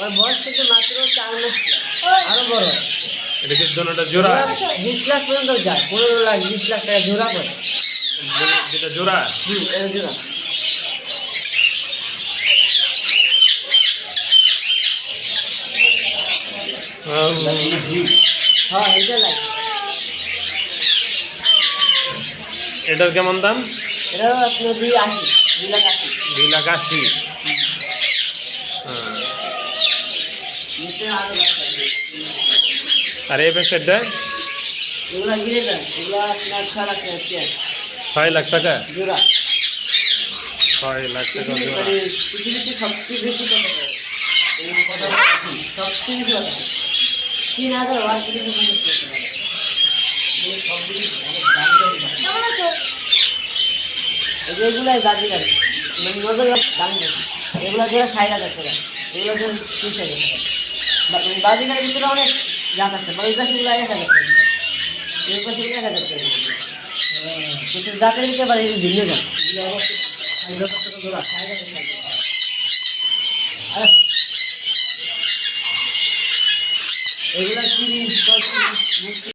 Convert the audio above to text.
ওর বয়স কিন্তু মাত্র চার মাস আরও বড়। এটা কি জোড়া? বিশ লাখ পর্যন্ত যায় পনেরো লাখ বিশ লাখ টাকা জোড়া পড়ে যেটা জোড়া? হুম এটা জোড়া। হ্যাঁ এটা এটার কেমন দাম? দুই লাখ আশি। দুই লাখ আশি। হ্যাঁ। আরও এই আপনার ছয় লাখ টাকা ছয় লাখ টাকা? এগুলাই নজর দামি দামি। এগুলো ধরে ষাট হাজার টাকা। এগুলো ধরে ত্রিশ হাজার টাকা। বাজিকার ভিতরে অনেক জাত আছে কাছে এগুলো এক হাজার এর কাছে এক হাজার টাকা কিন্তু জাতের ভিতরে পারে এই ভিন্ন জাত। এগুলো অবশ্যই